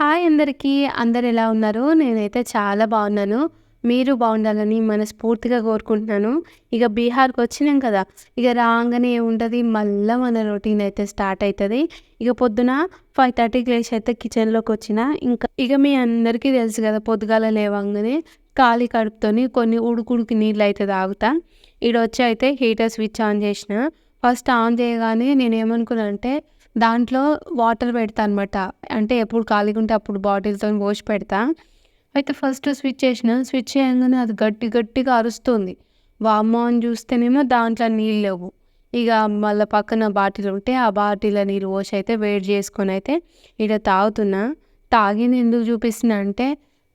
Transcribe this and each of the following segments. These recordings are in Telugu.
హాయ్ అందరికీ. అందరు ఎలా ఉన్నారు? నేనైతే చాలా బాగున్నాను. మీరు బాగుండాలని మనస్ఫూర్తిగా కోరుకుంటున్నాను. ఇక బీహార్కి వచ్చినాం కదా! ఇక రాగానే ఉంటుంది మళ్ళీ మన రొటీన్ అయితే స్టార్ట్ అవుతుంది ఇక పొద్దున 5:30కి లేచి అయితే కిచెన్లోకి వచ్చిన ఇంకా ఇక మీ అందరికీ తెలుసు కదా! పొద్దుగాల లేవంగానే ఖాళీ కడుపుతోని కొన్ని ఉడుకుడుకు అయితే తాగుతా. ఈడొచ్చి అయితే హీటర్ స్విచ్ ఆన్ చేసిన. ఫస్ట్ ఆన్ చేయగానే నేను ఏమనుకున్నాను అంటే దాంట్లో వాటర్ పెడతా అనమాట. అంటే ఎప్పుడు ఖాళీగా ఉంటే అప్పుడు బాటిల్‌తోని పోసి పెడతా. అయితే ఫస్ట్ స్విచ్ చేసిన స్విచ్ చేయగానే అది గట్టి గట్టిగా అరుస్తుంది. వామ్మ అని చూస్తేనేమో దాంట్లో నీళ్ళు లేవు. ఇక మళ్ళీ పక్కన బాటిల్ ఉంటే ఆ బాటిల్ నీళ్ళు పోసి అయితే వేడి చేసుకొని అయితే ఈడ తాగుతున్నా. తాగింది ఎందుకు చూపిస్తున్నా అంటే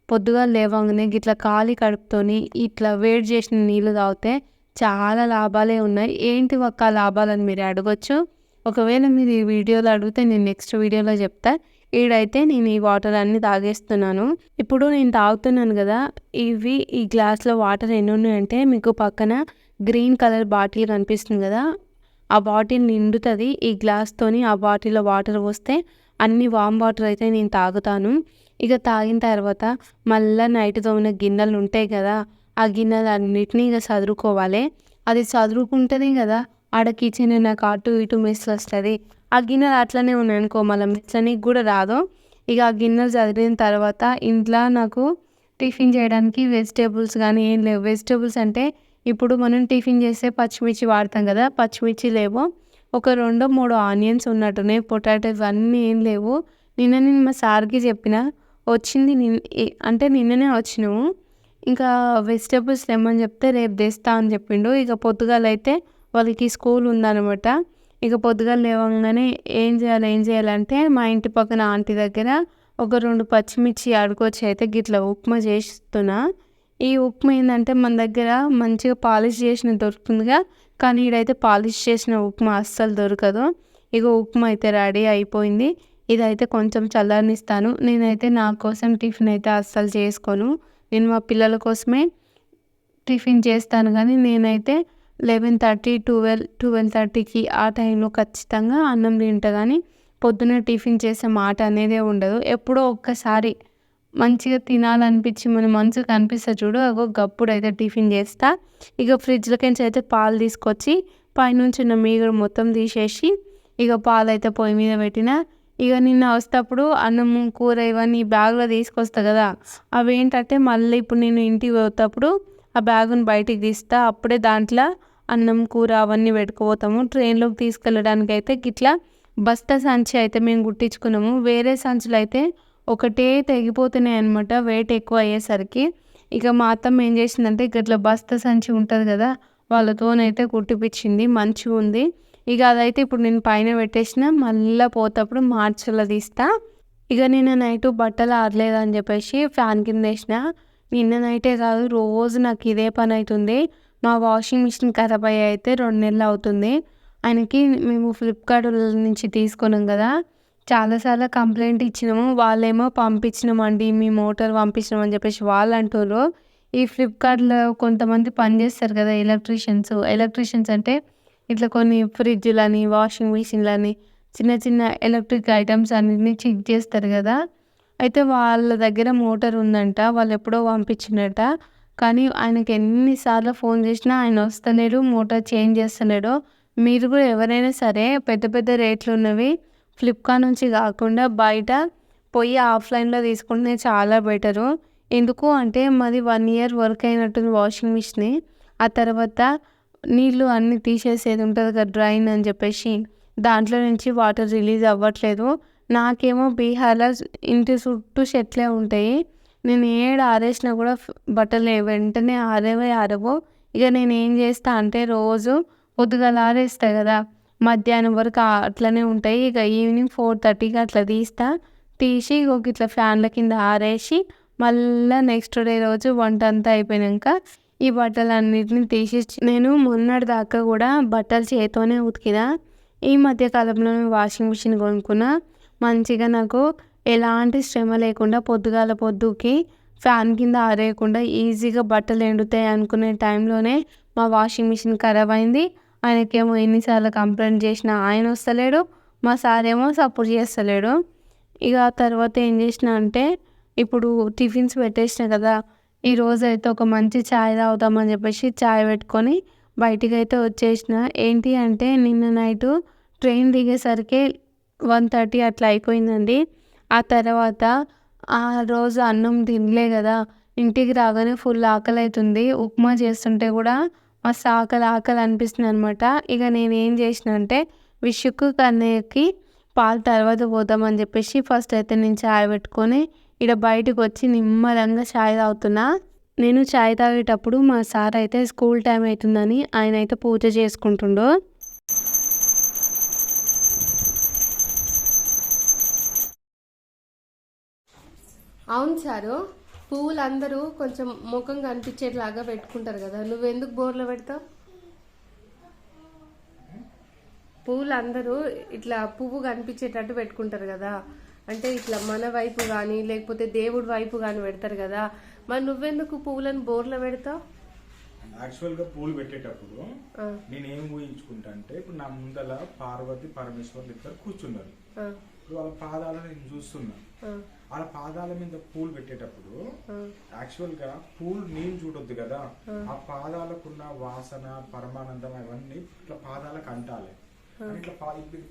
పొద్దుగా లేవంగానే ఇట్లా ఖాళీ కడుపుతోని ఇట్లా వేడి చేసిన నీళ్ళు తాగితే చాలా లాభాలే ఉన్నాయి. ఏంటి ఒక్క లాభాలని మీరు అడగొచ్చు. ఒకవేళ మీరు ఈ వీడియోలో అడిగితే నేను నెక్స్ట్ వీడియోలో చెప్తా. ఈడైతే నేను ఈ వాటర్ అన్నీ తాగేస్తున్నాను. ఇప్పుడు నేను తాగుతున్నాను కదా! ఇవి ఈ గ్లాస్‌లో వాటర్ ఎన్ని ఉన్నాయంటే మీకు పక్కన గ్రీన్ కలర్ బాటిల్ కనిపిస్తుంది కదా! ఆ బాటిల్ నిండుతుంది ఈ గ్లాస్‌తోని ఆ బాటిల్‌లో వాటర్ పోస్తే అన్ని వామ్ వాటర్ అయితే నేను తాగుతాను. ఇక తాగిన తర్వాత మళ్ళీ నైట్ తోమిన గిన్నెలు ఉంటాయి కదా! ఆ గిన్నెలు గిన్నెలన్నిటిని ఇక చదువుకోవాలి అది సదురుకుంటేనే కదా! ఆడ కిచెన్ నాకు అటు ఇటు మెస్ వస్తుంది ఆ గిన్నెలు అట్లనే ఉన్నాయి అనుకో మళ్ళా మెచ్చనీకి కూడా రాదు. ఇక ఆ గిన్నెలు చదివిన తర్వాత ఇంట్లో నాకు టిఫిన్ చేయడానికి వెజిటేబుల్స్ కానీ ఏం లేవు. వెజిటేబుల్స్ అంటే ఇప్పుడు మనం టిఫిన్ చేస్తే పచ్చిమిర్చి వాడతాం కదా! పచ్చిమిర్చి లేవు. ఒక రెండో మూడో ఆనియన్స్ ఉన్నట్టున్నాయి. పొటాటోస్ అన్నీ ఏం లేవు. నిన్న నేను మా సార్‌కి చెప్పిన. వచ్చింది నిన్ అంటే నిన్ననే వచ్చినాము ఇంకా వెజిటేబుల్స్ తెమ్మని చెప్తే రేపు తెస్తా అని చెప్పిండు. ఇక పొద్దుగాలైతే వాళ్ళకి స్కూల్ ఉందనమాట. ఇక పొద్దుగాల లేవగానే ఏం చేయాలి? ఏం చేయాలంటే మా ఇంటి పక్కన ఆంటీ దగ్గర ఒక రెండు పచ్చిమిర్చి ఆడుకోవచ్చు అయితే గిట్లా ఉప్మా చేస్తున్నా. ఈ ఉప్మా ఏంటంటే మన దగ్గర మంచిగా పాలిష్ చేసిన దొరుకుతుందిగా. కానీ ఈడైతే పాలిష్ చేసిన ఉప్మా అస్సలు దొరకదు. ఇక ఉప్మా అయితే రెడీ అయిపోయింది. ఇదైతే కొంచెం చల్లనిస్తాను నేనైతే నా కోసం టిఫిన్ అయితే అస్సలు చేసుకోను. నేను మా పిల్లల కోసమే టిఫిన్ చేస్తాను కానీ నేనైతే 11:30, 12, 12:30కి ఆ టైంలో ఖచ్చితంగా అన్నం తింటా కానీ పొద్దున టిఫిన్ చేసే మాట అనేదే ఉండదు. ఎప్పుడో ఒక్కసారి మంచిగా తినాలనిపించి మన మనసుకి అనిపిస్తే చూడు అగో అయితే టిఫిన్ చేస్తా. ఇక ఫ్రిడ్జ్‌లోకేంచి అయితే పాలు తీసుకొచ్చి పైనుంచి ఉన్న మీగడు మొత్తం తీసేసి ఇక పాలైతే పొయ్యి మీద పెట్టిన. ఇక నిన్న వస్తేప్పుడు అన్నం కూర ఇవన్నీ బ్యాగ్‌లో తీసుకొస్తా కదా! అవి ఏంటంటే మళ్ళీ ఇప్పుడు నేను ఇంటికి పోతేప్పుడు ఆ బ్యాగును బయటికి తీస్తా. అప్పుడే దాంట్లో అన్నం, కూర అవన్నీ పెట్టుకుపోతాము. ట్రైన్‌లోకి తీసుకెళ్ళడానికి అయితే గిట్లా బస్తా సంచి అయితే మేము కుట్టించుకున్నాము. వేరే సంచులైతే ఒకటే తెగిపోతున్నాయి అనమాట వెయిట్ ఎక్కువ అయ్యేసరికి. ఇక మా అత్తమ్మ ఏం చేసిందంటే ఇట్లా బస్తా సంచి ఉంటుంది కదా! వాళ్ళతోనైతే కుట్టిపించింది మంచిగా ఉంది ఇక అదైతే ఇప్పుడు నేను పైన పెట్టేసిన. మళ్ళీ పోతప్పుడు మార్చ్‌లో తీస్తా. ఇక నేను నైట్ బట్టలు ఆరలేదని చెప్పేసి ఫ్యాన్ కింద వేసిన నిన్న నైటే కాదు రోజు నాకు ఇదే పని అవుతుంది మా వాషింగ్ మిషన్ ఖరాబ్ అయ్యి అయితే రెండు నెలలు అవుతుంది. ఆయనకి మేము ఫ్లిప్కార్ట్ నుంచి తీసుకున్నాం కదా! చాలాసార్లు కంప్లైంట్ ఇచ్చినాము. వాళ్ళేమో పంపించినామండి మీ మోటార్ పంపించినాం అని చెప్పేసి వాళ్ళు అంటుర్రు. ఈ ఫ్లిప్‌కార్ట్‌లో కొంతమంది పని చేస్తారు కదా! ఎలక్ట్రీషియన్స్. ఎలక్ట్రీషియన్స్ అంటే ఇట్లా కొన్ని ఫ్రిడ్జ్‌లని, వాషింగ్ మిషన్‌లని చిన్న చిన్న ఎలక్ట్రిక్ ఐటమ్స్ అన్నిటిని చెక్ చేస్తారు కదా! అయితే వాళ్ళ దగ్గర మోటార్ ఉందంట. వాళ్ళు ఎప్పుడో పంపించినట కానీ ఆయనకి ఎన్నిసార్లు ఫోన్ చేసినా ఆయన వస్తలేడు. Motor change చేస్తలేడు. మీరు కూడా ఎవరైనా సరే పెద్ద పెద్ద రేట్లు ఉన్నవి ఫ్లిప్‌కార్ట్ నుంచి కాకుండా బయట పోయి ఆఫ్‌లైన్‌లో తీసుకుంటే చాలా బెటరు. ఎందుకు అంటే మాది వన్ ఇయర్ వర్క్ అయినట్టుంది వాషింగ్ మిషన్‌ని. ఆ తర్వాత నీళ్ళు అన్నీ తీసేసేది ఉంటుంది కదా! డ్రైన్ అని చెప్పేసి దాంట్లో నుంచి వాటర్ రిలీజ్ అవ్వట్లేదు. నాకేమో బీహార్‌లో ఇంటి చుట్టూ చెట్లే ఉంటాయి. నేను ఏడ ఆరేసినా కూడా బట్టలు వెంటనే ఆరవే ఆరవు. ఇక నేను ఏం చేస్తా అంటే రోజు పొద్దుగాల ఆరేస్తా కదా! మధ్యాహ్నం వరకు అట్లనే ఉంటాయి. ఇక ఈవినింగ్ 4:30కి అట్లా తీస్తా. తీసి ఒక ఇట్లా ఫ్యాన్ల కింద ఆరేసి మళ్ళా నెక్స్ట్ డే రోజు వంట అంతా అయిపోయాక ఈ బట్టలన్నిటిని తీసిచ్చి నేను మొన్నటి దాకా కూడా బట్టలు చేత్తోనే ఉతికినా ఈ మధ్య కాలంలో వాషింగ్ మిషన్ కొనుక్కున్నా. మంచిగా నాకు ఎలాంటి శ్రమ లేకుండా పొద్దుగాల పొద్దుకి ఫ్యాన్ కింద ఆరేయకుండా ఈజీగా బట్టలు ఎండుతాయి అనుకునే టైంలోనే మా వాషింగ్ మిషన్ ఖరాబ్ అయింది. ఆయనకేమో ఎన్నిసార్లు కంప్లైంట్ చేసినా ఆయన వస్తలేడు. మా సార్ ఏమో సపోర్ట్ చేస్తలేడు. ఇక తర్వాత ఏం చేసిన అంటే ఇప్పుడు టిఫిన్స్ పెట్టేసిన కదా ఈరోజు అయితే ఒక మంచి ఛాయ్ తాగుదామని చెప్పేసి ఛాయ్ పెట్టుకొని బయటికి అయితే వచ్చేసిన ఏంటి అంటే నిన్న నైటు ట్రైన్ దిగేసరికి వన్ థర్టీ అట్లా అయిపోయిందండి. ఆ తర్వాత ఆ రోజు అన్నం తినలే కదా. ఇంటికి రాగానే ఫుల్ ఆకలి అవుతుంది ఉప్మా చేస్తుంటే కూడా మస్తు ఆకలి ఆకలి అనిపిస్తుంది అనమాట ఇక నేను ఏం చేసిన అంటే విషుకు కన్నయ్యకి పాలు తర్వాత పోదామని చెప్పేసి ఫస్ట్ అయితే నేను చాయ్ పెట్టుకొని ఇక్కడ బయటకు వచ్చి నిమ్మలంగా చాయ్ తాగుతున్నా. నేను చాయ్ తాగేటప్పుడు మా సార్ అయితే స్కూల్ టైం అవుతుందని ఆయన అయితే పూజ చేసుకుంటుండో. అవును సారు. పువ్వులు అందరూ కొంచెం ముఖం కనిపించేట్లాగా పెట్టుకుంటారు కదా. నువ్వెందుకు బోర్లో పెడతావు? పువ్వులు అందరూ ఇట్లా పువ్వు కనిపించేటట్టు పెట్టుకుంటారు కదా. అంటే ఇట్లా మన వైపు కానీ లేకపోతే దేవుడి వైపు కానీ పెడతారు కదా. మరి నువ్వెందుకు పువ్వులను బోర్లో పెడతావు? యాక్చువల్గా పూలు పెట్టేటప్పుడు నేను ఏం ఊహించుకుంటా అంటే ఇప్పుడు నా ముందల పార్వతి పరమేశ్వర్లు ఇద్దరు కూర్చున్నారు. ఇప్పుడు వాళ్ళ పాదాలను నేను చూస్తున్నా. వాళ్ళ పాదాల మీద పూలు పెట్టేటప్పుడు యాక్చువల్గా పూలు నేను చూడొద్దు కదా. ఆ. పాదాలకున్న వాసన పరమానందం అవన్నీ ఇట్లా పాదాలకు అంటాలి ఇట్లా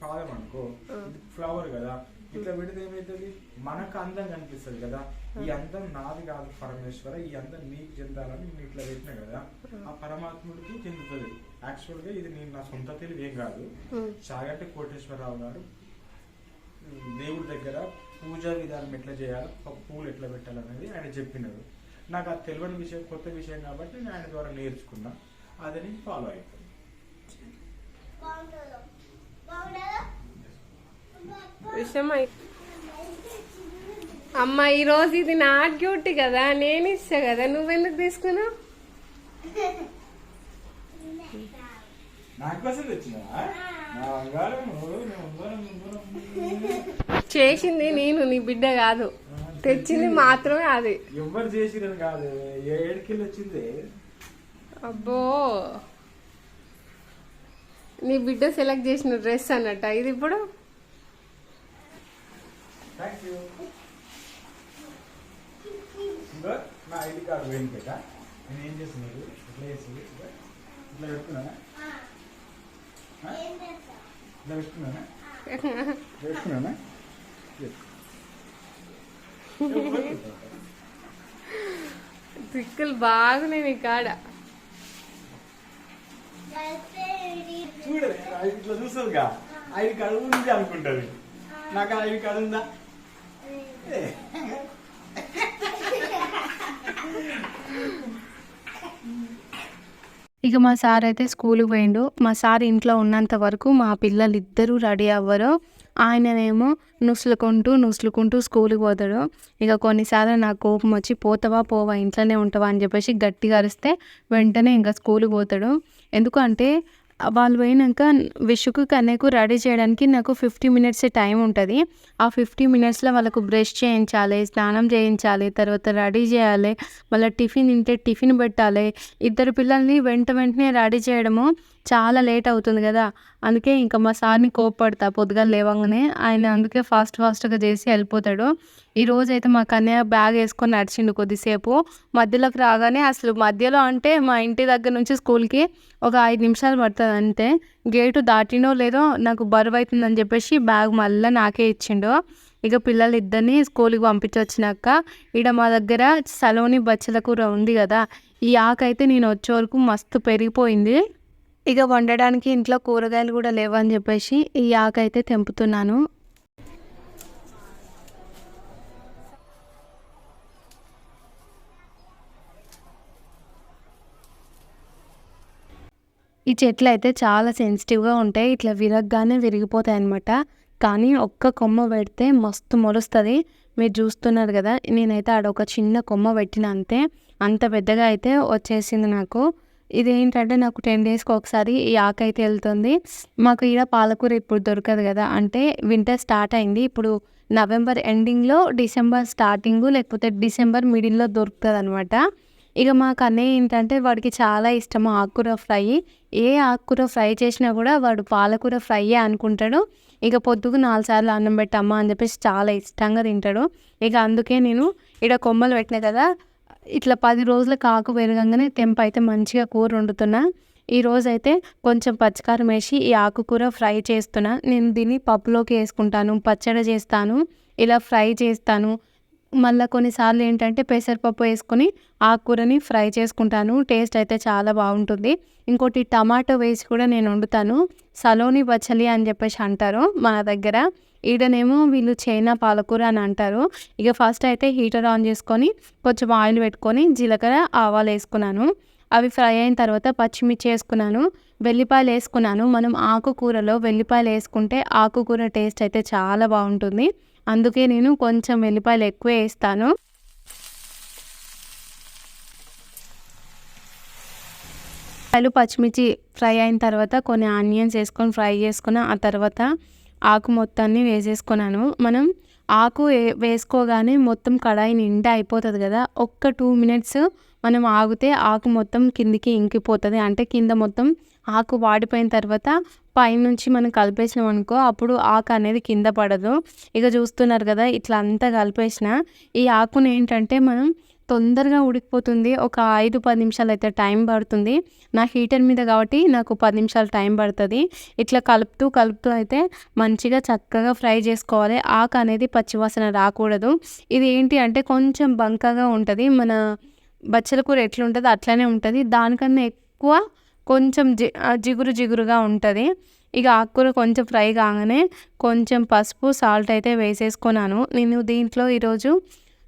పాదం అనుకో ఇది ఫ్లవర్ కదా. ఇట్లా పెడితే ఏమైతుంది? మనకు అందం కనిపిస్తుంది కదా. ఈ అందం నాది కాదు పరమేశ్వర ఈ అందం నీకు చెందాలని నేను ఇట్లా పెట్టినా కదా. ఆ. పరమాత్ముడికి చెందుతుంది. యాక్చువల్గా ఇది నేను నా సొంత తెలివి ఏం కాదు. చాగంటి కోటేశ్వరరావు గారు దేవుడి దగ్గర పూజా విధానం ఎట్లా చేయాలి ప- పూలు ఎట్లా పెట్టాలనేది ఆయన చెప్పినారు నాకు అది తెలియని విషయం కొత్త విషయం కాబట్టి నేను ఆయన ద్వారా నేర్చుకున్నా. అది నేను ఫాలో అయిపోయింది విషయం అమ్మ ఈరోజు ఇది నా డ్యూటీ కదా నేను ఇస్తా కదా నువ్వెందుకు తీసుకున్నావు? నా కోసం తెచ్చినావా? చేసింది నేను నీ బిడ్డ కాదు. తెచ్చింది మాత్రమే అది. ఎవ్వరు చేసిరని కాదు. ఏడుకెళ్ళి వచ్చింది? అబ్బో. నీ బిడ్డ సెలెక్ట్ చేసిన డ్రెస్ అన్నట్ట. ఇది ఇప్పుడు? నా ఐడి కార్డు పోయింది కదా నేను ఏం చేస్తున్నాను ఇట్లా చేసి ఇట్లా ఇట్లా దిక్కులు బాగున్నాయి నీ కాడ. చూడలే ఇట్లా చూస్తుందిగా. ఐడి కార్డు ఉంది అనుకుంటుంది నాకు ఉందా? ఏ. ఇక మా సార్ అయితే స్కూల్కి పోయిండు. మా సార్ ఇంట్లో ఉన్నంత వరకు మా పిల్లలు ఇద్దరూ రెడీ అవ్వరు. ఆయననేమో నుసులుకుంటూ నుసులుకుంటూ స్కూల్కి పోతాడు. ఇక కొన్నిసార్లు నాకు కోపం వచ్చి పోతావా పోవా ఇంట్లోనే ఉంటావా అని చెప్పేసి గట్టిగా అరిస్తే వెంటనే ఇంకా స్కూల్కి పోతాడు. ఎందుకంటే వాళ్ళు పోయినాక విషుకు కన్నెకు రెడీ చేయడానికి నాకు ఫిఫ్టీ మినిట్స్ టైం ఉంటుంది. ఆ ఫిఫ్టీ మినిట్స్లో వాళ్ళకు బ్రష్ చేయించాలి స్నానం చేయించాలి తర్వాత రెడీ చేయాలి మళ్ళీ టిఫిన్ తింటే టిఫిన్ పెట్టాలి. ఇద్దరు పిల్లల్ని వెంట వెంటనే రెడీ చేయడము చాలా లేట్ అవుతుంది కదా. అందుకే ఇంకా మా సార్ని కోప్పడతా. పొద్దుగా లేవగానే ఆయన అందుకే ఫాస్ట్ ఫాస్ట్గా చేసి వెళ్ళిపోతాడు. ఈ రోజు అయితే మా కన్నయ్య బ్యాగ్ వేసుకొని నడిచిండు కొద్దిసేపు. మధ్యలోకి రాగానే అసలు మధ్యలో అంటే మా ఇంటి దగ్గర నుంచి స్కూల్కి ఒక ఐదు నిమిషాలు పడుతుంది అంతే. గేటు దాటినో లేదో నాకు బరువు అవుతుందని చెప్పేసి బ్యాగ్ మళ్ళీ నాకే ఇచ్చిండు. ఇక పిల్లలు ఇద్దరిని స్కూల్కి పంపించొచ్చినాక ఈడ మా దగ్గర సలోని బచ్చల కూర ఉంది కదా. ఈ ఆకైతే నేను వచ్చే వరకు మస్తు పెరిగిపోయింది. ఇక వండడానికి ఇంట్లో కూరగాయలు కూడా లేవని చెప్పేసి ఈ ఆకైతే తెంపుతున్నాను. ఈ చెట్లు అయితే చాలా సెన్సిటివ్గా ఉంటాయి. ఇట్లా విరగ్గానే విరిగిపోతాయి అన్నమాట. కానీ ఒక్క కొమ్మ పెడితే మస్తు మొలుస్తుంది. మీరు చూస్తున్నారు కదా నేనైతే ఆడ ఒక చిన్న కొమ్మ పెట్టిన అంతే. అంత పెద్దగా అయితే వచ్చేసింది నాకు. ఇది ఏంటంటే నాకు టెన్ డేస్కి ఒకసారి ఈ ఆకు అయితే వెళ్తుంది. మాకు ఈడ పాలకూర ఇప్పుడు దొరకదు కదా అంటే వింటర్ స్టార్ట్ అయింది. ఇప్పుడు నవంబర్ ఎండింగ్లో డిసెంబర్ స్టార్టింగ్ లేకపోతే డిసెంబర్ మిడిల్లో దొరుకుతుంది అనమాట ఇక మా కన్నయ్య ఏంటంటే వాడికి చాలా ఇష్టము ఆకుకూర ఫ్రై. ఏ ఆకుకూర ఫ్రై చేసినా కూడా వాడు పాలకూర ఫ్రైయే అనుకుంటాడు. ఇక పొద్దుకు నాలుగు సార్లు అన్నం పెట్టమ్మా అని చెప్పేసి చాలా ఇష్టంగా తింటాడు. ఇక అందుకే నేను ఇక్కడ కొమ్మలు పెట్టినా కదా ఇట్లా పది రోజులకు ఆకు పెరగంగానే తెంప అయితే మంచిగా కూర వండుతున్నా. ఈరోజు అయితే కొంచెం పచ్చికారం వేసి ఈ ఆకుకూర ఫ్రై చేస్తున్నా. నేను దీన్ని పప్పులోకి వేసుకుంటాను పచ్చడి చేస్తాను ఇలా ఫ్రై చేస్తాను. మళ్ళీ కొన్నిసార్లు ఏంటంటే పెసరపప్పు వేసుకొని ఆకుకూరని ఫ్రై చేసుకుంటాను. టేస్ట్ అయితే చాలా బాగుంటుంది. ఇంకోటి టమాటో వేసి కూడా నేను వండుతాను. సలోని బచ్చలి అని చెప్పేసి అంటారు మన దగ్గర. ఈడనేమో వీళ్ళు చైనా పాలకూర అని అంటారు. ఇక ఫస్ట్ అయితే హీటర్ ఆన్ చేసుకొని కొంచెం ఆయిల్ పెట్టుకొని జీలకర్ర ఆవాలు వేసుకున్నాను. అవి ఫ్రై అయిన తర్వాత పచ్చిమిర్చి వేసుకున్నాను. వెల్లిపాయలు వేసుకున్నాను. మనం ఆకుకూరలో వెల్లిపాయలు వేసుకుంటే ఆకుకూర టేస్ట్ అయితే చాలా బాగుంటుంది. అందుకే నేను కొంచెం వెల్లిపాయలు ఎక్కువ వేస్తాను. ఉల్లిపాయలు పచ్చిమిర్చి ఫ్రై అయిన తర్వాత కొన్ని ఆనియన్స్ వేసుకొని ఫ్రై చేసుకుని ఆ తర్వాత ఆకు మొత్తాన్ని వేసేసుకున్నాను. మనం ఆకు వే- వేసుకోగానే మొత్తం కడాయి నిండా అయిపోతుంది కదా ఒక్క టూ మినిట్స్ మనం ఆగితే ఆకు మొత్తం కిందికి ఇంకిపోతుంది. అంటే కింద మొత్తం ఆకు వాడిపోయిన తర్వాత పైనుంచి మనం కలిపేసినాం అనుకో అప్పుడు ఆకు అనేది కింద పడదు. ఇక చూస్తున్నారు కదా ఇట్లా అంతా కలిపేసిన ఈ ఆకుని ఏంటంటే మనం తొందరగా ఉడికిపోతుంది. ఒక ఐదు పది నిమిషాలు అయితే టైం పడుతుంది. నా హీటర్ మీద కాబట్టి నాకు పది నిమిషాలు టైం పడుతుంది. ఇట్లా కలుపుతూ కలుపుతూ అయితే మంచిగా చక్కగా ఫ్రై చేసుకోవాలి. ఆకు అనేది పచ్చివాసన రాకూడదు. ఇది ఏంటి అంటే కొంచెం బంకగా ఉంటుంది. మన బచ్చల కూర ఎట్లుంటుందో అట్లనే ఉంటుంది. దానికన్నా ఎక్కువ కొంచెం జి జిగురు జిగురుగా ఉంటుంది. ఇక ఆకుకూర కొంచెం ఫ్రై కాగానే కొంచెం పసుపు సాల్ట్ అయితే వేసేసుకున్నాను. నేను దీంట్లో ఈరోజు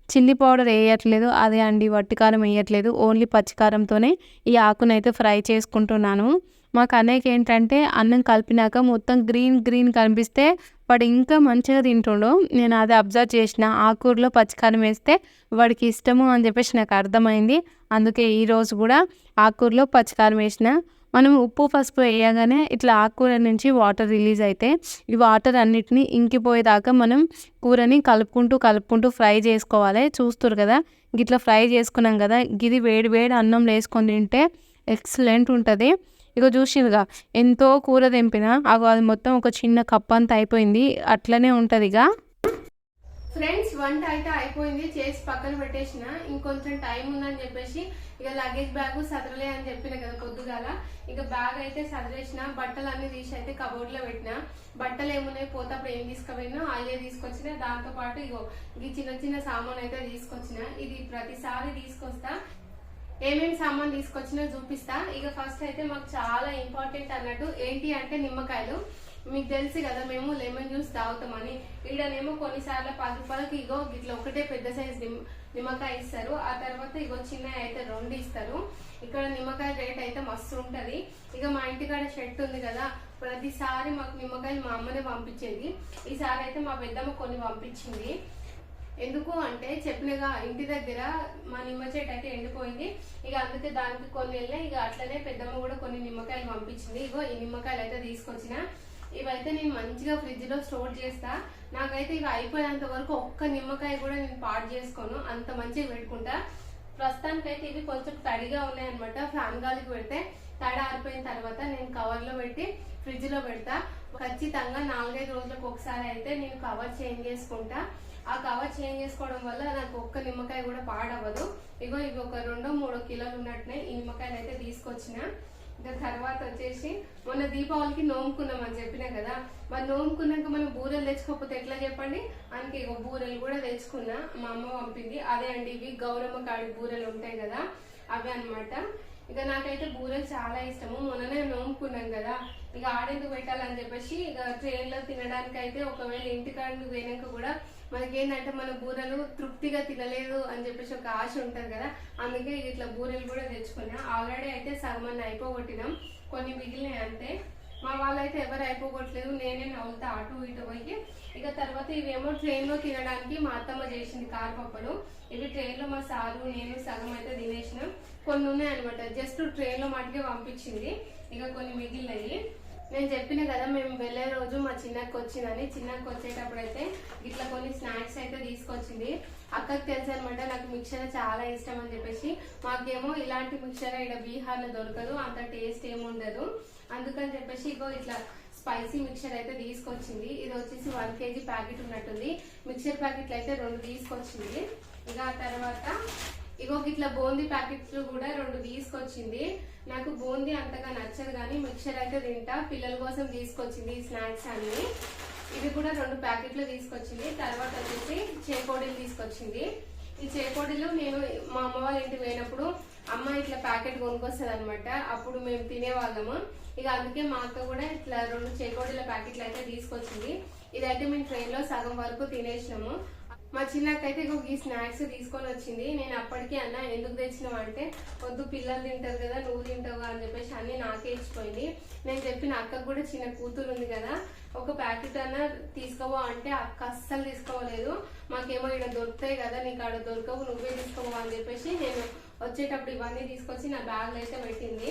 చిల్లీ పౌడర్ వేయట్లేదు అదే అండి వట్టికారం వేయట్లేదు ఓన్లీ పచ్చికారంతోనే ఈ ఆకునైతే ఫ్రై చేసుకుంటున్నాను. మా కన్నయ్యకి ఏంటంటే అన్నం కలిపినాక మొత్తం గ్రీన్ గ్రీన్ కనిపిస్తే వాడు ఇంకా మంచిగా తింటుండు. నేను అది అబ్జర్వ్ చేసిన. ఆకూరలో పచ్చికారం వేస్తే వాడికి ఇష్టము అని చెప్పేసి నాకు అర్థమైంది. అందుకే ఈరోజు కూడా ఆకుకూరలో పచ్చికారం వేసిన. మనం ఉప్పు పసుపు వేయగానే ఇట్లా ఆకుకూర నుంచి వాటర్ రిలీజ్ అయితే ఈ వాటర్ అన్నిటిని ఇంకిపోయేదాకా మనం కూరని కలుపుకుంటూ కలుపుకుంటూ ఫ్రై చేసుకోవాలి. చూస్తారు కదా? ఇట్లా ఫ్రై చేసుకున్నాం కదా? ఇది వేడి వేడి అన్నంలో వేసుకొని తింటే ఎక్సలెంట్ ఉంటుంది. ఇక చూసిరుగా ఎంతో కూర తెంపిన అగో అది మొత్తం ఒక చిన్న కప్ అంత అయిపోయింది అట్లనే ఉంటుంది ఇక ఫ్రెండ్స్ వంట అయితే అయిపోయింది చేసి పక్కన పెట్టేసిన ఇంకొంచెం టైం ఉందని చెప్పేసి ఇక లగేజ్ బ్యాగ్ సదరలే అని చెప్పిన కదా పొద్దుగాల. ఇక బ్యాగ్ అయితే సదరేసిన బట్టలు అన్ని తీసి అయితే కబోర్డ్లో పెట్టిన. బట్టలు ఏమున్నాయి పోతప్పుడు ఏం తీసుకుపోయినా అయ్యే తీసుకొచ్చిన దాంతో పాటు ఇగో ఈ చిన్న చిన్న సామాన్ అయితే తీసుకొచ్చిన. ఇది ప్రతిసారి తీసుకొస్తా ఏమేమి సామాన్ తీసుకొచ్చినా చూపిస్తా. ఇక ఫస్ట్ అయితే మాకు చాలా ఇంపార్టెంట్ అన్నట్టు ఏంటి అంటే నిమ్మకాయలు. మీకు తెలుసు కదా మేము లెమన్ జ్యూస్ తాగుతామని ఈడనేమో కొన్నిసార్లు పది రూపాయలకి ఇగో ఇట్లా ఒకటే పెద్ద సైజ్ నిమ్మకాయ ఇస్తారు. ఆ తర్వాత ఇగో చిన్న అయితే రెండు ఇస్తారు. ఇక్కడ నిమ్మకాయ రేట్ అయితే మస్తు ఉంటది. ఇక మా ఇంటికాడ షెట్ ఉంది కదా ప్రతిసారి మాకు నిమ్మకాయలు మా అమ్మనే పంపించేది. ఈసారి అయితే మా పెద్దమ్మ కొన్ని పంపించింది. ఎందుకు అంటే చెప్పినగా ఇంటి దగ్గర మా నిమ్మ చెట్టు అయితే ఎండిపోయింది. ఇక అందుకే దానికి కొన్ని వెళ్ళినాయి ఇక అట్లనే పెద్దమ్మ కూడా కొన్ని నిమ్మకాయలు పంపించింది. ఇగో ఈ నిమ్మకాయలు అయితే తీసుకొచ్చిన. ఇవైతే నేను మంచిగా ఫ్రిడ్జ్లో స్టోర్ చేస్తా. నాకైతే ఇవి అయిపోయేంత వరకు ఒక్క నిమ్మకాయ కూడా నేను పాడు చేసుకోను. అంత మంచిగా పెట్టుకుంటా. ప్రస్తుతానికైతే ఇవి కొంచెం తడిగా ఉన్నాయన్నమాట ఫ్యాన్ గాలికి పెడితే తడి ఆరిపోయిన తర్వాత నేను కవర్లో పెట్టి ఫ్రిడ్జ్లో పెడతా. ఖచ్చితంగా నాలుగైదు రోజులకు ఒకసారి అయితే నేను కవర్ చేంజ్ చేసుకుంటా. ఆ కవర్ చేంజ్ చేసుకోవడం వల్ల నాకు ఒక్క నిమ్మకాయ కూడా పాడవ్వదు. ఇగో ఇవి ఒక రెండో మూడో కిలోలు ఉన్నట్టునే ఈ నిమ్మకాయలు అయితే తీసుకొచ్చిన. ఇంకా తర్వాత వచ్చేసి మొన్న దీపావళికి నోముకున్నాం అని చెప్పినా కదా. మరి నోముకున్నాక మనం బూరెలు తెచ్చుకోకపోతే ఎట్లా చెప్పండి? అందుకే ఇగో బూరెలు కూడా తెచ్చుకున్నా. మా అమ్మ పంపింది. అదే అండి ఇవి గౌరమ్మ కాడి బూరెలు ఉంటాయి కదా అవి అన్నమాట. ఇక నాకైతే బూరెలు చాలా ఇష్టము. మొన్ననే నోముకున్నాం కదా. ఇక ఆడేందుకు పెట్టాలని చెప్పేసి ఇక ట్రైన్లో తినడానికి అయితే ఒకవేళ ఇంటికాడికి పోయినాక కూడా మనకేంటంటే మన బూరెలు తృప్తిగా తినలేదు అని చెప్పేసి ఒక ఆశ ఉంటుంది కదా. అందుకే ఇట్లా బూరెలు కూడా తెచ్చుకున్నా. ఆల్రెడీ అయితే సగమన్న అయిపోగొట్టినాం. కొన్ని మిగిలినాయి అంతే. మా వాళ్ళైతే ఎవరు అయిపోగొట్టలేదు. నేనే నవ్వుతా అటు ఇటు పోయి. ఇక తర్వాత ఇవేమో ట్రైన్లో తినడానికి మా అత్తమ్మ చేసింది కారపప్పులు ఇవి ట్రైన్లో మా సారు నేను సగం అయితే తినేసినాం. కొన్ని ఉన్నాయన్నమాట. జస్ట్ ట్రైన్లో మటుకే పంపించింది. ఇక కొన్ని మిగిలినాయి. నేను చెప్పిన కదా మేము వెళ్ళే రోజు మా చిన్నకు వచ్చిందని. చిన్నకు వచ్చేటప్పుడు అయితే ఇట్లా కొన్ని స్నాక్స్ అయితే తీసుకొచ్చింది. అక్కకి తెలుసు అనమాట నాకు మిక్చర్ చాలా ఇష్టం అని చెప్పేసి. మాకేమో ఇలాంటి మిక్చర్ ఇక్కడ బీహార్లో దొరకదు అంత టేస్ట్ ఏముండదు అందుకని చెప్పేసి ఇగో ఇట్లా స్పైసీ మిక్చర్ అయితే తీసుకొచ్చింది. ఇది వచ్చేసి వన్ కేజీ ప్యాకెట్ ఉన్నట్టుంది. మిక్చర్ ప్యాకెట్లు అయితే రెండు తీసుకొచ్చింది. ఇక తర్వాత ఇగో ఇట్లా బూందీ ప్యాకెట్లు కూడా రెండు తీసుకొచ్చింది. నాకు బూందీ అంతగా నచ్చదు కానీ మిక్చర్ అయితే తింటా. పిల్లల కోసం తీసుకొచ్చింది ఈ స్నాక్స్ అన్ని. ఇది కూడా రెండు ప్యాకెట్లు తీసుకొచ్చింది. తర్వాత వచ్చేసి చేకోడీలు తీసుకొచ్చింది. ఈ చేకోడీలు నేను మా అమ్మ వాళ్ళ ఇంటికి పోయినప్పుడు అమ్మ ఇట్లా ప్యాకెట్ కొనుక్కొస్తుంది అనమాట అప్పుడు మేము తినేవాళ్ళము. ఇక అందుకే మా అక్క కూడా ఇట్లా రెండు చేకోడీల ప్యాకెట్లు అయితే తీసుకొచ్చింది. ఇదైతే మేము ట్రైన్లో సగం వరకు తినేసినాము. మా చిన్నకైతే ఇంకొక ఈ స్నాక్స్ తీసుకొని వచ్చింది. నేను అప్పటికే అన్న ఎందుకు తెచ్చినావు? అంటే వద్దు పిల్లలు తింటారు కదా నువ్వు తింటావు? అని చెప్పేసి అన్ని నాకే ఇచ్చిపోయింది. నేను చెప్పిన అక్కకు కూడా చిన్న కూతురు ఉంది కదా ఒక ప్యాకెట్ అన్న తీసుకోవా? అంటే అక్క అస్సలు తీసుకోవలేదు మాకేమో ఇక్కడ దొరుకుతాయి కదా నీకు ఆడ దొరకవు నువ్వే తీసుకోవా? అని చెప్పేసి నేను వచ్చేటప్పుడు ఇవన్నీ తీసుకొచ్చి నా బ్యాగ్లో అయితే పెట్టింది.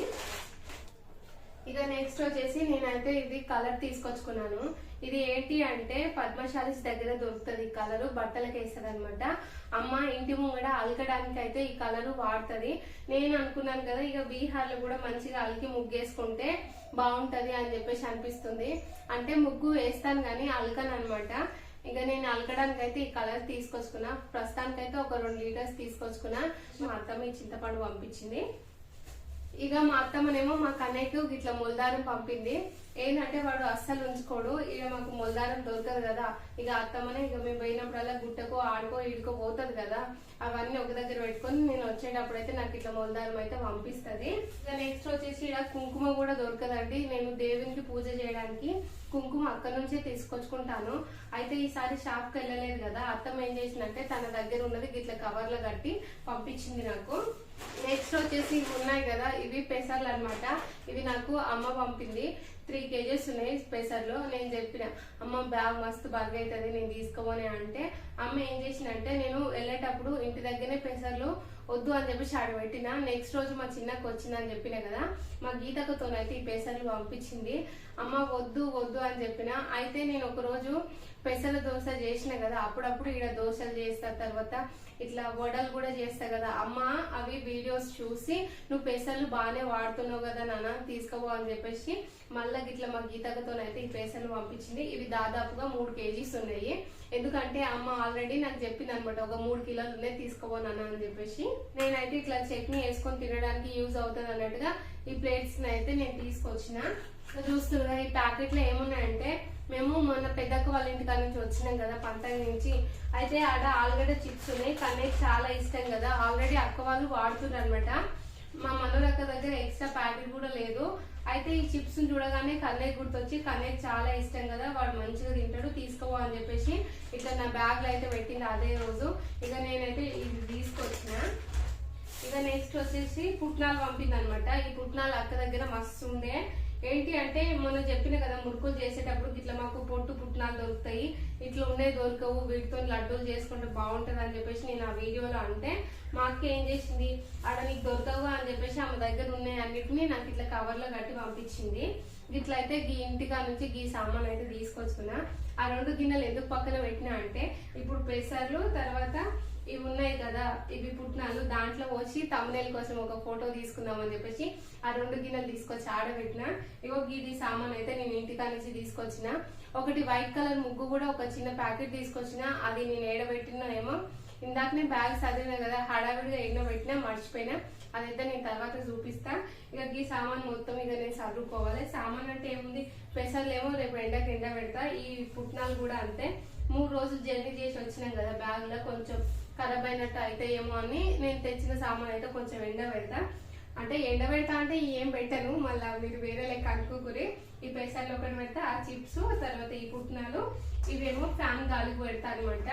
ఇక నెక్స్ట్ వచ్చేసి నేనైతే ఇది కలర్ తీసుకొచ్చుకున్నాను. ఇది ఏంటి అంటే పద్మశాలిస్ దగ్గర దొరుకుతుంది ఈ కలర్ బట్టలకు వేస్తుంది అనమాట అమ్మ ఇంటి ముంగడ అలకడానికి అయితే ఈ కలర్ వాడుతుంది. నేను అనుకున్నాను కదా ఇక బీహార్లో కూడా మంచిగా అలికి ముగ్గేసుకుంటే బాగుంటుంది అని చెప్పేసి అనిపిస్తుంది. అంటే ముగ్గు వేస్తాను కానీ అలకను అనమాట ఇక నేను అలకడానికి అయితే ఈ కలర్ తీసుకొచ్చుకున్నా. ప్రస్తుతానికైతే ఒక రెండు లీటర్స్ తీసుకొచ్చుకున్నా. మా అత్తమ్మ ఈ చింతపండు పంపించింది. ఇక మా అత్తమ్మనేమో మా కన్నయ్యకు ఇట్లా మొలదారం పంపింది. ఏంటంటే వాడు అస్సలు ఉంచుకోడు. ఇక మాకు మొలదారం దొరకదు కదా. ఇక అత్తమ్మనే ఇక మేము పోయినప్పుడల్లా గుట్టకో ఆడుకో ఈడుకో పోతుంది కదా. అవన్నీ ఒక దగ్గర పెట్టుకొని నేను వచ్చేటప్పుడు అయితే నాకు ఇట్లా మొలదారం అయితే పంపిస్తుంది. ఇక నెక్స్ట్ వచ్చేసి ఇక్కడ కుంకుమ కూడా దొరకదండి. నేను దేవునికి పూజ చేయడానికి కుంకుమ అక్కడ నుంచే తీసుకొచ్చుకుంటాను. అయితే ఈసారి షాప్కి వెళ్ళలేదు కదా. అత్తమ్మ ఏం చేసిందంటే తన దగ్గర ఉన్నది ఇట్లా కవర్లో కట్టి పంపించింది నాకు. నెక్స్ట్ వచ్చేసి ఇవి ఉన్నాయి కదా. ఇవి పెసర్లు అనమాట ఇవి నాకు అమ్మ పంపింది. త్రీ కేజెస్ ఉన్నాయి పెసర్లు నేను చెప్పిన అమ్మ బ్యాగ్ మస్తు బాగా అవుతుంది నేను తీసుకోమని అంటే అమ్మ ఏం చేసిందంటే నేను వెళ్ళేటప్పుడు ఇంటి దగ్గరనే పెసర్లు వద్దు అని చెప్పేసి ఆడ పెట్టిన. నెక్స్ట్ రోజు మా చిన్నకు వచ్చిందని చెప్పిన కదా మా గీతకతోనైతే ఈ పెసర్లు పంపించింది. అమ్మ వద్దు వద్దు అని చెప్పిన. అయితే నేను ఒక రోజు పెసల దోశ చేసిన కదా అప్పుడప్పుడు ఇక్కడ దోశలు చేస్తా తర్వాత ఇట్లా వడలు కూడా చేస్తా కదా. అమ్మ అవి వీడియోస్ చూసి నువ్వు పెసలు బాగానే వాడుతున్నావు కదా నాన్న తీసుకోపో అని చెప్పేసి మళ్ళీ ఇట్లా మా గీతకతోనైతే ఈ పెసలు పంపించింది. ఇవి దాదాపుగా మూడు కేజీస్ ఉన్నాయి. ఎందుకంటే అమ్మ ఆల్రెడీ నాకు చెప్పింది అనమాట ఒక మూడు కిలోలు ఉన్నాయి తీసుకోపో నాన్న అని చెప్పేసి. నేనైతే ఇట్లా చట్నీ వేసుకొని తినడానికి యూజ్ అవుతుంది అన్నట్టుగా ఈ ప్లేట్స్ అయితే నేను తీసుకొచ్చిన. చూస్తున్నా ఈ ప్యాకెట్లో ఏమున్నాయంటే మేము మొన్న పెద్దక్క వాళ్ళ ఇంటికాడ నుంచి వచ్చినాం కదా పంతగ నుంచి. అయితే ఆడ ఆలుగడ్డ చిప్స్ ఉన్నాయి. కన్నయ్య చాలా ఇష్టం కదా. ఆల్రెడీ అక్క వాళ్ళు వాడుతున్నారు అనమాట మా మనోరక్క దగ్గర ఎక్స్ట్రా ప్యాకెట్ కూడా లేదు. అయితే ఈ చిప్స్ చూడగానే కన్నయ్య గుర్తొచ్చి కన్నయ్య చాలా ఇష్టం కదా వాడు మంచిగా తింటాడు తీసుకోవా అని చెప్పేసి ఇట్లా నా బ్యాగ్లో అయితే పెట్టింది అదే రోజు. ఇక నేనైతే ఇది తీసుకొచ్చిన. ఇక నెక్స్ట్ వచ్చేసి పుట్నాలు పంపింది అనమాట ఈ పుట్నాలు అక్క దగ్గర మస్తు ఉండే. ఏంటి అంటే మనం చెప్పిన కదా మురుకులు చేసేటప్పుడు ఇట్లా మాకు పొట్టు పుట్టినాలు దొరుకుతాయి. ఇట్లా ఉండే దొరకవు వీటితో లడ్డూలు చేసుకుంటే బాగుంటుంది అని చెప్పేసి నేను ఆ వీడియోలో అంటే మా అక్క ఏం చేసింది? ఆడ నీకు దొరకవు అని చెప్పేసి ఆమె దగ్గర ఉన్నాయి అన్నిటిని నాకు ఇట్లా కవర్లో కట్టి పంపించింది. ఇట్లా అయితే గీ ఇంటికా నుంచి గీ సామాన్ అయితే తీసుకొచ్చుకున్నా. ఆ రెండు గిన్నెలు ఎందుకు పక్కన పెట్టినా అంటే ఇప్పుడు పెసర్లు తర్వాత ఇవి ఉన్నాయి కదా ఇవి పుట్నాలు దాంట్లో వచ్చి తమ్మునేల కోసం ఒక ఫోటో తీసుకుందామని చెప్పేసి ఆ రెండు గిన్నెలు తీసుకొచ్చి ఆడబెట్టిన. ఇగో గీది సామాన్ అయితే నేను ఇంటికా నుంచి తీసుకొచ్చిన. ఒకటి వైట్ కలర్ ముగ్గు కూడా ఒక చిన్న ప్యాకెట్ తీసుకొచ్చిన. అది నేను ఏడబెట్టినానేమో. ఇందాకనే బ్యాగ్ చదివినా కదా హడావిడిగా ఎన్నో పెట్టినా మర్చిపోయినా. అదైతే నేను తర్వాత చూపిస్తా. ఇక ఈ సామాన్ మొత్తం ఇక నేను చదువుకోవాలి సామాన్ అంటే ఏముంది? పెసర్లు ఏమో రేపు ఎండకి ఎండ పెడతా ఈ పుట్నాలు కూడా అంతే. మూడు రోజులు జర్నీ చేసి వచ్చినాం కదా బ్యాగ్లో కొంచెం ఖరాబ్ అయినట్టు అయితే ఏమో అని నేను తెచ్చిన సామాన్ అయితే కొంచెం ఎండ పెడతా. అంటే ఎండ పెడతా అంటే ఏం పెట్టను మళ్ళీ మీరు వేరే లెక్క అనుకోకూరి. ఈ పెసర్లు ఒకటి పెడతా ఆ చిప్స్ తర్వాత ఈ పుట్నాలు ఇవేమో ఫ్యాన్ గాలికి పెడతా అనమాట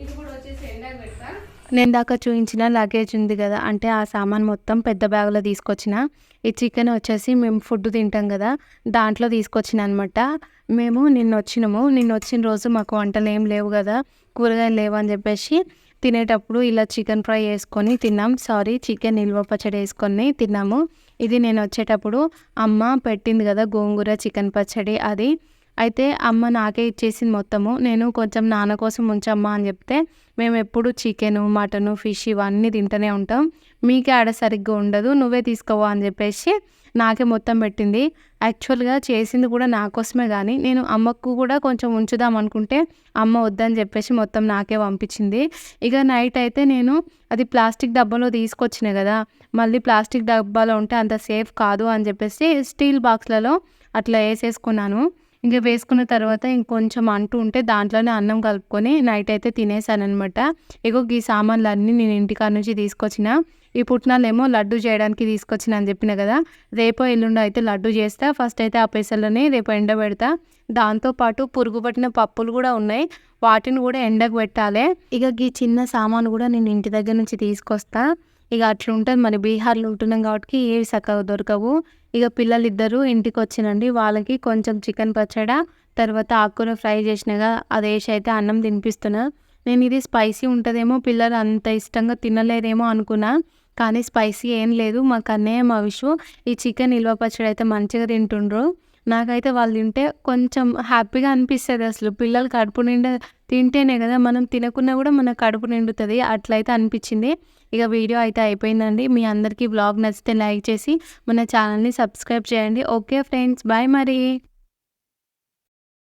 ఇది కూడా వచ్చేసి ఎండకు పెడతా. నేను దాకా చూపించిన లగేజ్ ఉంది కదా అంటే ఆ సామాన్ మొత్తం పెద్ద బ్యాగ్లో తీసుకొచ్చిన. ఈ చికెన్ వచ్చేసి మేము ఫుడ్ తింటాం కదా దాంట్లో తీసుకొచ్చిన అనమాట మేము నిన్న వచ్చినాము నిన్న వచ్చిన రోజు మాకు వంటలు ఏం లేవు కదా కూరగాయలు లేవు అని చెప్పేసి తినేటప్పుడు ఇలా చికెన్ ఫ్రై వేసుకొని తిన్నాం. సారీ చికెన్ నిల్వ పచ్చడి వేసుకొని తిన్నాము. ఇది నేను వచ్చేటప్పుడు అమ్మ పెట్టింది కదా గోంగూర చికెన్ పచ్చడి అది. అయితే అమ్మ నాకే ఇచ్చేసింది మొత్తము. నేను కొంచెం నాన్న కోసం ఉంచమ్మా అని చెప్తే మేము ఎప్పుడు చికెను మటను ఫిష్ ఇవన్నీ తింటూనే ఉంటాం. మీకే ఆడ సరిగ్గా ఉండదు. నువ్వే తీసుకోవా అని చెప్పేసి నాకే మొత్తం పెట్టింది. యాక్చువల్గా చేసింది కూడా నా కోసమే కానీ నేను అమ్మకు కూడా కొంచెం ఉంచుదాం అనుకుంటే అమ్మ వద్దని చెప్పేసి మొత్తం నాకే పంపించింది. ఇక నైట్ అయితే నేను అది ప్లాస్టిక్ డబ్బాలో తీసుకొచ్చిన కదా మళ్ళీ ప్లాస్టిక్ డబ్బాలో ఉంటే అంత సేఫ్ కాదు అని చెప్పేసి స్టీల్ బాక్స్లలో అట్లా వేసేసుకున్నాను. ఇంకా వేసుకున్న తర్వాత ఇంకొంచెం అంటూ ఉంటే దాంట్లోనే అన్నం కలుపుకొని నైట్ అయితే తినేసాను అనమాట ఇగో ఈ సామాన్లు అన్నీ నేను ఇంటికాడ నుంచి తీసుకొచ్చిన. ఈ పుట్నాలేమో లడ్డు చేయడానికి తీసుకొచ్చిన అని చెప్పిన కదా రేపో ఎల్లుండో అయితే లడ్డు చేస్తా ఫస్ట్ అయితే ఆ పెసలని రేపు ఎండబెడతా. దాంతోపాటు పురుగు పట్టిన పప్పులు కూడా ఉన్నాయి వాటిని కూడా ఎండకు పెట్టాలి. ఇక ఈ చిన్న సామాను కూడా నేను ఇంటి దగ్గర నుంచి తీసుకొస్తా. ఇక అట్లా ఉంటుంది మరి బీహార్లో ఉంటున్నాం కాబట్టి ఏవి చక్కగా దొరకవు. ఇక పిల్లలు ఇద్దరు ఇంటికి వచ్చినండి వాళ్ళకి కొంచెం చికెన్ పచ్చడా తర్వాత ఆకుకూర ఫ్రై చేసినగా అది వేసి అయితే అన్నం తినిపిస్తున్నా. నేను ఇది స్పైసీ ఉంటుందేమో పిల్లలు అంత ఇష్టంగా తినలేరేమో అనుకున్నా. కానీ స్పైసీ ఏం లేదు. మా కన్నయ్య మా విషు ఈ చికెన్ నిల్వ పచ్చడి అయితే మంచిగా తింటుండ్రు. నాకైతే వాళ్ళు తింటే కొంచెం హ్యాపీగా అనిపిస్తుంది అసలు. పిల్లలు కడుపు నిండా తింటేనే కదా మనం తినకున్నా కూడా మన కడుపు నిండుతుంది. అట్లయితే అనిపించింది. ఇక వీడియో అయితే అయిపోయిందండి. మీ అందరికీ బ్లాగ్ నచ్చితే లైక్ చేసి మన ఛానల్ని సబ్స్క్రైబ్ చేయండి. ఓకే ఫ్రెండ్స్ బాయ్ మరి.